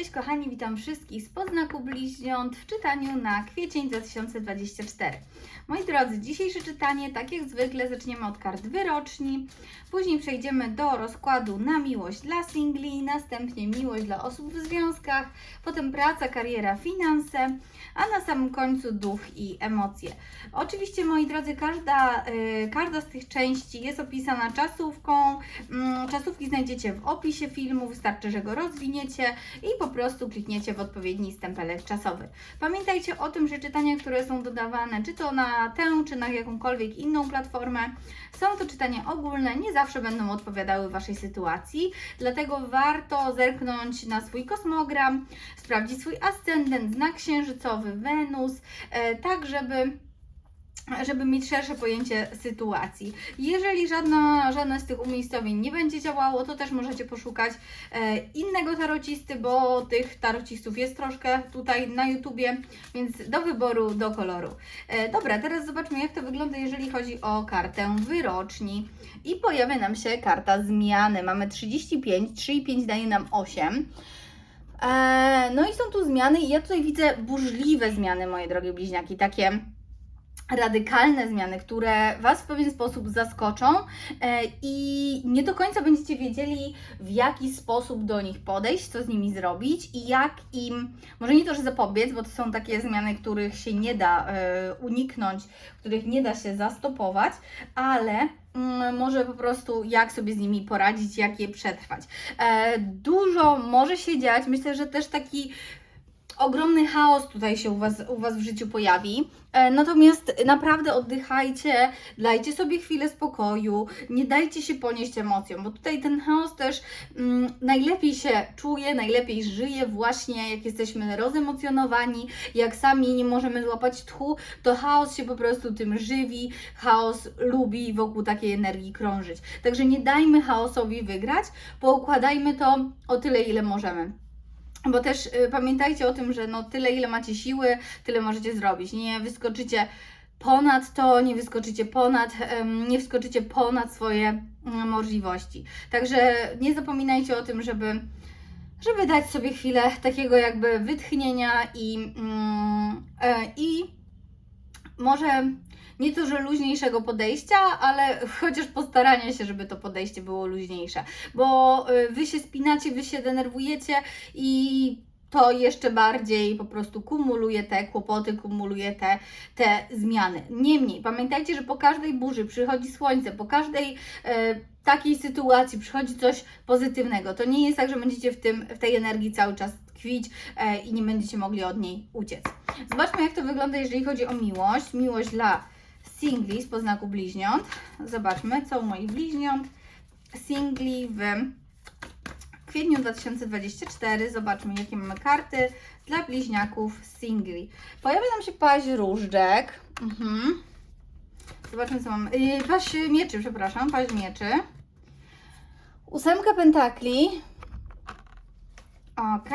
Cześć kochani, witam wszystkich z podznaku bliźniąt w czytaniu na kwiecień 2024. Moi drodzy, dzisiejsze czytanie, tak jak zwykle, zaczniemy od kart wyroczni, później przejdziemy do rozkładu na miłość dla singli, następnie miłość dla osób w związkach, potem praca, kariera, finanse, a na samym końcu duch i emocje. Oczywiście, moi drodzy, każda, y, każda z tych części jest opisana czasówką. Mm, Czasówki znajdziecie w opisie filmu, wystarczy, że go rozwiniecie i po prostu klikniecie w odpowiedni stempelek czasowy. Pamiętajcie o tym, że czytania, które są dodawane, czy to na tę, czy na jakąkolwiek inną platformę, są to czytania ogólne, nie zawsze będą odpowiadały Waszej sytuacji, dlatego warto zerknąć na swój kosmogram, sprawdzić swój ascendent, znak księżycowy, Wenus, e, tak żeby żeby mieć szersze pojęcie sytuacji. Jeżeli żadna, żadne z tych umiejscowień nie będzie działało, to też możecie poszukać e, innego tarocisty, bo tych tarocistów jest troszkę tutaj na YouTubie, więc do wyboru, do koloru. E, dobra, teraz zobaczmy jak to wygląda, jeżeli chodzi o kartę wyroczni. I pojawia nam się karta zmiany. Mamy 35, 3 i 5 daje nam 8. E, no i są tu zmiany i ja tutaj widzę burzliwe zmiany, moje drogie bliźniaki, takie radykalne zmiany, które Was w pewien sposób zaskoczą e, i nie do końca będziecie wiedzieli, w jaki sposób do nich podejść, co z nimi zrobić i jak im, może nie to, że zapobiec, bo to są takie zmiany, których się nie da e, uniknąć, których nie da się zastopować, ale mm, może po prostu jak sobie z nimi poradzić, jak je przetrwać. E, Dużo może się dziać, myślę, że też taki ogromny chaos tutaj się u Was, u was w życiu pojawi. E, Natomiast naprawdę oddychajcie, dajcie sobie chwilę spokoju, nie dajcie się ponieść emocjom, bo tutaj ten chaos też mm, najlepiej się czuje, najlepiej żyje właśnie jak jesteśmy rozemocjonowani, jak sami nie możemy złapać tchu, to chaos się po prostu tym żywi, chaos lubi wokół takiej energii krążyć. Także nie dajmy chaosowi wygrać, poukładajmy to o tyle, ile możemy. Bo też y, pamiętajcie o tym, że no tyle ile macie siły, tyle możecie zrobić. Nie wyskoczycie ponad to, nie wyskoczycie ponad, nie wskoczycie ponad swoje mm, możliwości. Także nie zapominajcie o tym, żeby, żeby dać sobie chwilę takiego jakby wytchnienia i, mm, e, i może nie to, że luźniejszego podejścia, ale chociaż postarania się, żeby to podejście było luźniejsze, bo y, wy się spinacie, wy się denerwujecie i to jeszcze bardziej po prostu kumuluje te kłopoty, kumuluje te, te zmiany. Niemniej, pamiętajcie, że po każdej burzy przychodzi słońce, po każdej e, takiej sytuacji przychodzi coś pozytywnego. To nie jest tak, że będziecie w, tym, w tej energii cały czas tkwić e, i nie będziecie mogli od niej uciec. Zobaczmy, jak to wygląda, jeżeli chodzi o miłość. Miłość dla singli z poznaku bliźniąt. Zobaczmy, co u moich bliźniąt. Singli w kwietniu 2024. Zobaczmy, jakie mamy karty dla bliźniaków singli. Pojawia nam się paź różdżek. Mhm. Zobaczmy, co mamy. Yy, paź mieczy, przepraszam, paź mieczy. Ósemka pentakli. Ok.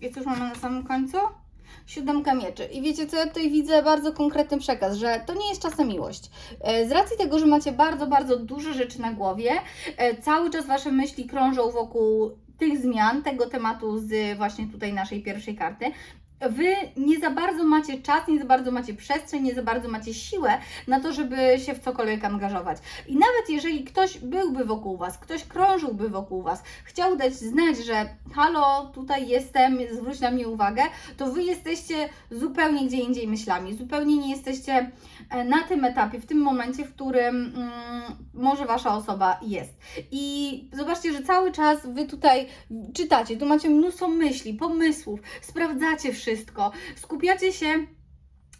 I cóż mamy na samym końcu? Siódemka mieczy. I wiecie co, ja tutaj widzę bardzo konkretny przekaz, że to nie jest czasem miłość. E, Z racji tego, że macie bardzo, bardzo dużo rzeczy na głowie, e, cały czas Wasze myśli krążą wokół tych zmian, tego tematu z właśnie tutaj naszej pierwszej karty. Wy nie za bardzo macie czas, nie za bardzo macie przestrzeń, nie za bardzo macie siłę na to, żeby się w cokolwiek angażować. I nawet jeżeli ktoś byłby wokół Was, ktoś krążyłby wokół Was, chciał dać znać, że halo, tutaj jestem, zwróć na mnie uwagę, to Wy jesteście zupełnie gdzie indziej myślami, zupełnie nie jesteście e, na tym etapie, w tym momencie, w którym mm, może Wasza osoba jest. I zobaczcie, że cały czas Wy tutaj czytacie, tu macie mnóstwo myśli, pomysłów, sprawdzacie wszystko, skupiacie się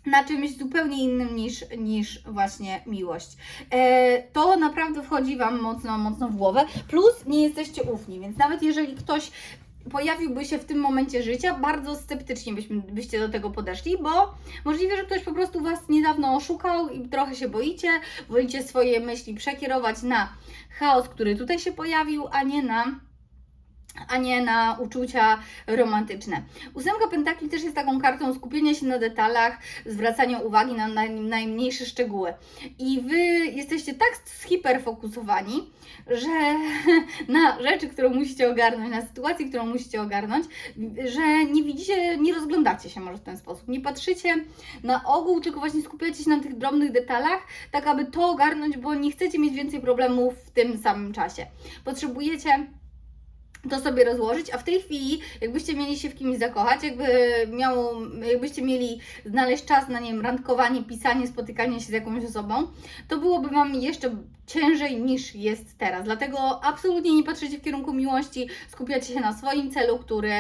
na czymś zupełnie innym niż, niż właśnie miłość. E, to naprawdę wchodzi Wam mocno, mocno w głowę. Plus nie jesteście ufni, więc nawet jeżeli ktoś pojawiłby się w tym momencie życia, bardzo sceptycznie byśmy, byście do tego podeszli, bo możliwe, że ktoś po prostu Was niedawno oszukał i trochę się boicie, wolicie swoje myśli przekierować na chaos, który tutaj się pojawił, a nie na a nie na uczucia romantyczne. Ósemka pentakli też jest taką kartą skupienia się na detalach, zwracania uwagi na naj, najmniejsze szczegóły. I wy jesteście tak hiperfokusowani, że na rzeczy, którą musicie ogarnąć, na sytuację, którą musicie ogarnąć, że nie widzicie, nie rozglądacie się może w ten sposób. Nie patrzycie na ogół, tylko właśnie skupiacie się na tych drobnych detalach, tak aby to ogarnąć, bo nie chcecie mieć więcej problemów w tym samym czasie. Potrzebujecie to sobie rozłożyć, a w tej chwili, jakbyście mieli się w kimś zakochać, jakby miało, jakbyście mieli znaleźć czas na nie wiem, randkowanie, pisanie, spotykanie się z jakąś osobą, to byłoby Wam jeszcze ciężej niż jest teraz. Dlatego absolutnie nie patrzycie w kierunku miłości, skupiacie się na swoim celu, który,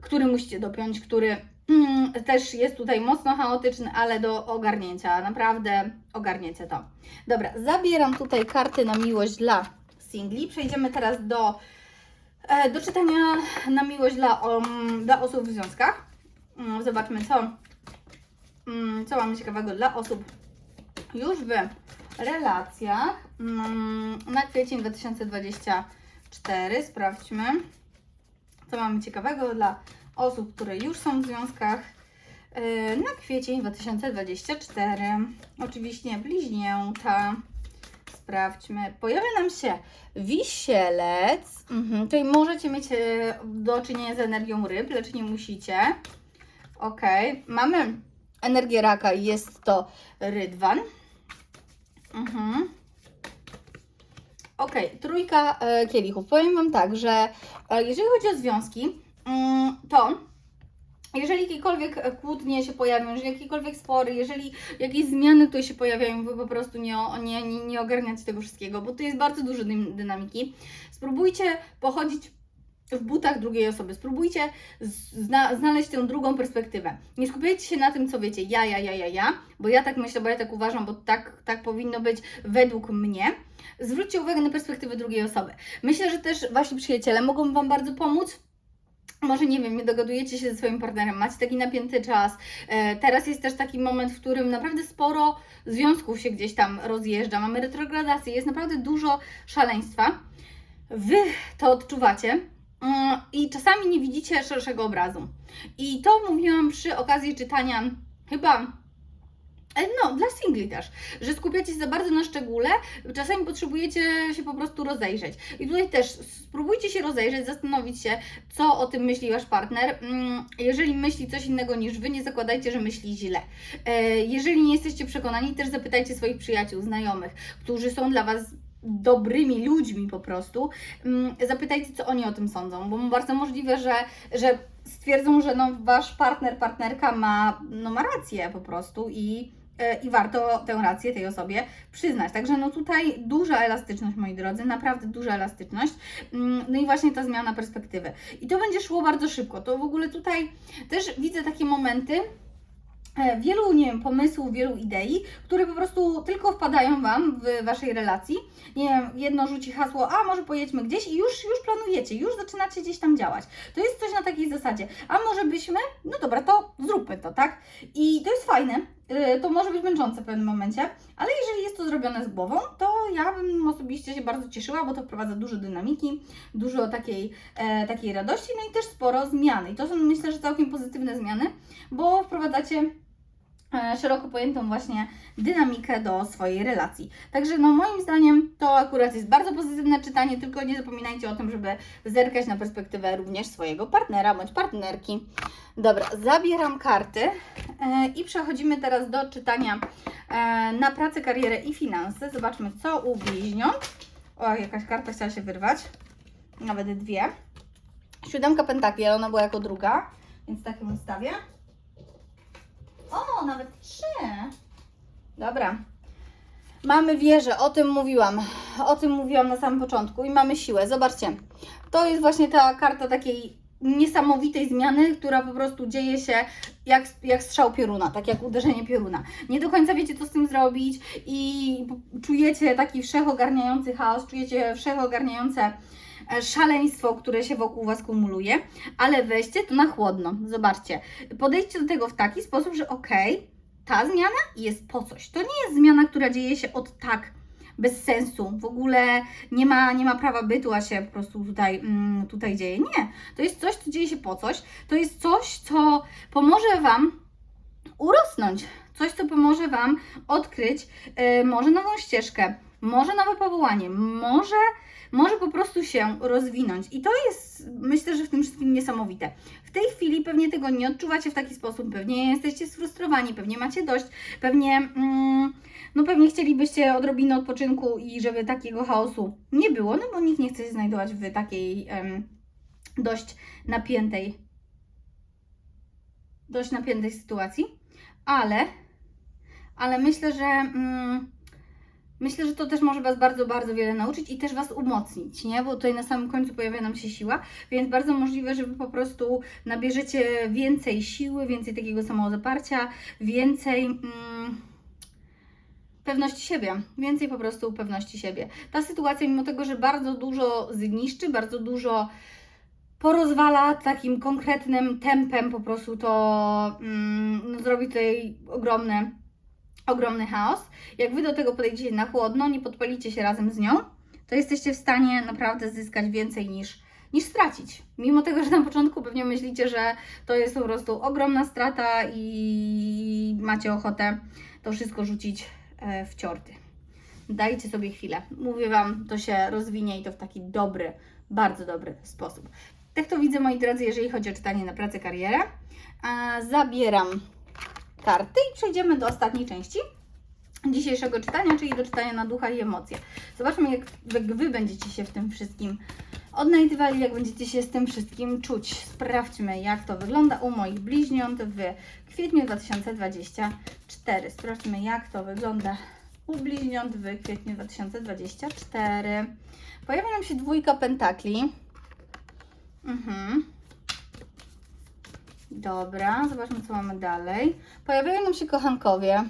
który musicie dopiąć, który mm, też jest tutaj mocno chaotyczny, ale do ogarnięcia. Naprawdę ogarniecie to. Dobra, zabieram tutaj karty na miłość dla singli. Przejdziemy teraz do do czytania na miłość dla, um, dla osób w związkach. Mm, Zobaczmy, co, mm, co mamy ciekawego dla osób już w relacjach mm, na kwiecień 2024. Sprawdźmy, co mamy ciekawego dla osób, które już są w związkach e, na kwiecień 2024. Oczywiście bliźnięta. Sprawdźmy. Pojawia nam się wisielec. Mhm. Tutaj możecie mieć e, do czynienia z energią ryb, lecz nie musicie. Ok. Mamy energię raka i jest to rydwan. Mhm. Ok, trójka e, kielichów. Powiem Wam tak, że e, jeżeli chodzi o związki, mm, to jeżeli jakiekolwiek kłótnie się pojawią, jeżeli jakiekolwiek spory, jeżeli jakieś zmiany tutaj się pojawiają, wy po prostu nie, nie, nie, nie ogarniacie tego wszystkiego, bo tu jest bardzo dużo dynamiki. Spróbujcie pochodzić w butach drugiej osoby. Spróbujcie zna znaleźć tę drugą perspektywę. Nie skupiajcie się na tym, co wiecie, ja, ja, ja, ja, ja, bo ja tak myślę, bo ja tak uważam, bo tak, tak powinno być według mnie. Zwróćcie uwagę na perspektywę drugiej osoby. Myślę, że też Wasi przyjaciele mogą Wam bardzo pomóc może nie wiem, nie dogadujecie się ze swoim partnerem, macie taki napięty czas. E, teraz jest też taki moment, w którym naprawdę sporo związków się gdzieś tam rozjeżdża, mamy retrogradację, jest naprawdę dużo szaleństwa. Wy to odczuwacie mm, i czasami nie widzicie szerszego obrazu. I to mówiłam przy okazji czytania chyba No, dla singli też, że skupiacie się za bardzo na szczególe, czasami potrzebujecie się po prostu rozejrzeć. I tutaj też spróbujcie się rozejrzeć, zastanowić się, co o tym myśli Wasz partner. Mm, Jeżeli myśli coś innego niż Wy, nie zakładajcie, że myśli źle. E, Jeżeli nie jesteście przekonani, też zapytajcie swoich przyjaciół, znajomych, którzy są dla Was dobrymi ludźmi po prostu, Mm, zapytajcie, co oni o tym sądzą, bo bardzo możliwe, że, że stwierdzą, że no, wasz partner, partnerka ma, no, ma rację po prostu i, e, i warto tę rację tej osobie przyznać. Także no tutaj duża elastyczność, moi drodzy, naprawdę duża elastyczność. Mm, No i właśnie ta zmiana perspektywy. I to będzie szło bardzo szybko. To w ogóle tutaj też widzę takie momenty, e, wielu, nie wiem, pomysłów, wielu idei, które po prostu tylko wpadają Wam w Waszej relacji. Nie wiem, jedno rzuci hasło, a może pojedźmy gdzieś i już, już planujecie, już zaczynacie gdzieś tam działać. To jest coś na takiej zasadzie, a może byśmy, no dobra, to zróbmy to, tak? I to jest fajne, to może być męczące w pewnym momencie, ale jeżeli jest to zrobione z głową, to ja bym osobiście się bardzo cieszyła, bo to wprowadza dużo dynamiki, dużo takiej, e, takiej radości, no i też sporo zmiany. I to są myślę, że całkiem pozytywne zmiany, bo wprowadzacie szeroko pojętą właśnie dynamikę do swojej relacji. Także no moim zdaniem to akurat jest bardzo pozytywne czytanie, tylko nie zapominajcie o tym, żeby zerkać na perspektywę również swojego partnera bądź partnerki. Dobra, zabieram karty e, i przechodzimy teraz do czytania e, na pracę, karierę i finanse. Zobaczmy, co u bliźniąt. O, jakaś karta chciała się wyrwać. Nawet dwie. Siódemka pentakli, ale ona była jako druga, więc taką ustawię. Nawet trzy. Dobra. Mamy wieżę, o tym mówiłam. O tym mówiłam na samym początku i mamy siłę. Zobaczcie. To jest właśnie ta karta takiej niesamowitej zmiany, która po prostu dzieje się jak, jak strzał pioruna, tak jak uderzenie pioruna. Nie do końca wiecie, co z tym zrobić i czujecie taki wszechogarniający chaos, czujecie wszechogarniające e, szaleństwo, które się wokół Was kumuluje, ale weźcie to na chłodno. Zobaczcie. Podejdźcie do tego w taki sposób, że okej, ta zmiana jest po coś. To nie jest zmiana, która dzieje się od tak, bez sensu, w ogóle nie ma, nie ma prawa bytu, a się po prostu tutaj, mm, tutaj dzieje. Nie, to jest coś, co dzieje się po coś, to jest coś, co pomoże Wam urosnąć, coś, co pomoże Wam odkryć yy, może nową ścieżkę, może nowe powołanie, może, może po prostu się rozwinąć. I to jest, myślę, że w tym wszystkim niesamowite. W tej chwili pewnie tego nie odczuwacie w taki sposób, pewnie jesteście sfrustrowani, pewnie macie dość, pewnie, mm, no pewnie chcielibyście odrobinę odpoczynku i żeby takiego chaosu nie było, no bo nikt nie chce się znajdować w takiej em, dość napiętej, dość napiętej sytuacji, ale, ale myślę, że mm, myślę, że to też może Was bardzo, bardzo wiele nauczyć i też Was umocnić, nie? Bo tutaj na samym końcu pojawia nam się siła, więc bardzo możliwe, że Wy po prostu nabierzecie więcej siły, więcej takiego samozaparcia, więcej mm, pewności siebie, więcej po prostu pewności siebie. Ta sytuacja, mimo tego, że bardzo dużo zniszczy, bardzo dużo porozwala takim konkretnym tempem, po prostu to mm, no, zrobi tutaj ogromne ogromny chaos. Jak Wy do tego podejdziecie na chłodno, nie podpalicie się razem z nią, to jesteście w stanie naprawdę zyskać więcej niż, niż stracić. Mimo tego, że na początku pewnie myślicie, że to jest po prostu ogromna strata i macie ochotę to wszystko rzucić e, w ciorty. Dajcie sobie chwilę. Mówię Wam, to się rozwinie i to w taki dobry, bardzo dobry sposób. Tak to widzę, moi drodzy, jeżeli chodzi o czytanie na pracę, karierę. Zabieram karty i przejdziemy do ostatniej części dzisiejszego czytania, czyli do czytania na ducha i emocje. Zobaczmy, jak, jak Wy będziecie się w tym wszystkim odnajdywali, jak będziecie się z tym wszystkim czuć. Sprawdźmy, jak to wygląda u moich bliźniąt w kwietniu 2024. Sprawdźmy, jak to wygląda u bliźniąt w kwietniu 2024. Pojawia nam się dwójka pentakli. Mhm. Dobra, zobaczmy, co mamy dalej. Pojawiają nam się kochankowie.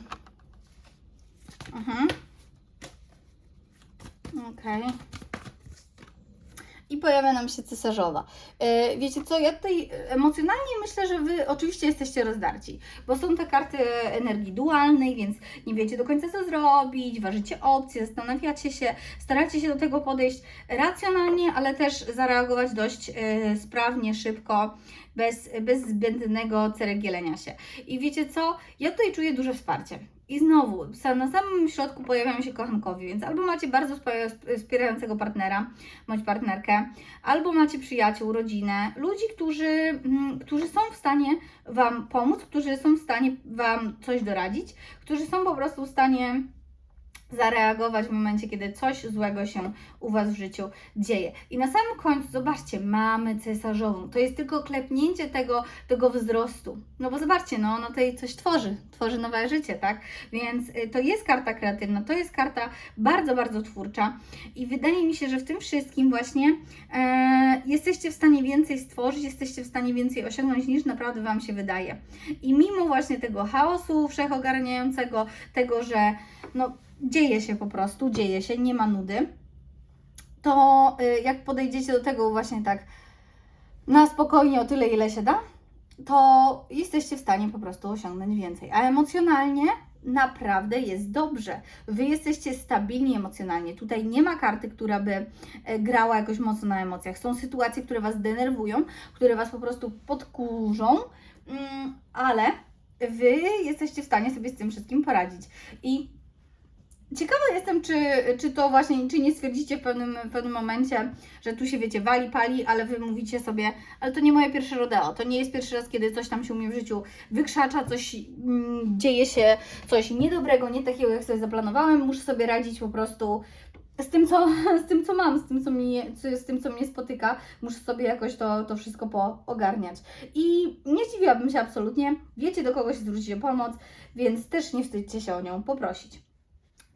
Mhm. Okej. I pojawia nam się cesarzowa. E, wiecie co, ja tutaj emocjonalnie myślę, że Wy oczywiście jesteście rozdarci, bo są te karty energii dualnej, więc nie wiecie do końca co zrobić, ważycie opcje, zastanawiacie się, staracie się do tego podejść racjonalnie, ale też zareagować dość e, sprawnie, szybko, bez, bez zbędnego ceregielenia się. I wiecie co, ja tutaj czuję duże wsparcie. I znowu, na samym środku pojawiają się kochankowie, więc albo macie bardzo wspierającego partnera bądź partnerkę, albo macie przyjaciół, rodzinę, ludzi, którzy, mm, którzy są w stanie Wam pomóc, którzy są w stanie Wam coś doradzić, którzy są po prostu w stanie zareagować w momencie, kiedy coś złego się u Was w życiu dzieje. I na samym końcu, zobaczcie, mamy cesarzową. To jest tylko klepnięcie tego, tego wzrostu. No bo zobaczcie, no ona tutaj coś tworzy, tworzy nowe życie, tak? Więc y, to jest karta kreatywna, to jest karta bardzo, bardzo twórcza. I wydaje mi się, że w tym wszystkim właśnie e, jesteście w stanie więcej stworzyć, jesteście w stanie więcej osiągnąć niż naprawdę Wam się wydaje. I mimo właśnie tego chaosu wszechogarniającego, tego, że no dzieje się po prostu, dzieje się, nie ma nudy, to y, jak podejdziecie do tego właśnie tak na spokojnie o tyle, ile się da, to jesteście w stanie po prostu osiągnąć więcej. A emocjonalnie naprawdę jest dobrze. Wy jesteście stabilni emocjonalnie. Tutaj nie ma karty, która by e, grała jakoś mocno na emocjach. Są sytuacje, które Was denerwują, które Was po prostu podkurzą, mm, ale Wy jesteście w stanie sobie z tym wszystkim poradzić. I Ciekawa jestem, czy, czy to właśnie, czy nie stwierdzicie w pewnym, w pewnym momencie, że tu się wiecie, wali, pali, ale wy mówicie sobie, ale to nie moje pierwsze rodeo, to nie jest pierwszy raz, kiedy coś tam się u mnie w życiu wykrzacza, coś mm, dzieje się, coś niedobrego, nie takiego, jak sobie zaplanowałem, muszę sobie radzić po prostu z tym, co, z tym, co mam, z tym, co, mi, z tym, co mnie spotyka, muszę sobie jakoś to, to wszystko poogarniać. I nie zdziwiłabym się absolutnie, wiecie do kogo się zwrócić o pomoc, więc też nie wstydźcie się o nią poprosić.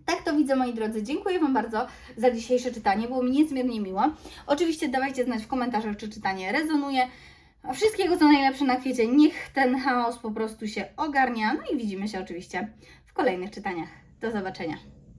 Tak to widzę, moi drodzy. Dziękuję Wam bardzo za dzisiejsze czytanie. Było mi niezmiernie miło. Oczywiście dawajcie znać w komentarzach, czy czytanie rezonuje. Wszystkiego co najlepsze na kwiecie. Niech ten chaos po prostu się ogarnia. No i widzimy się oczywiście w kolejnych czytaniach. Do zobaczenia.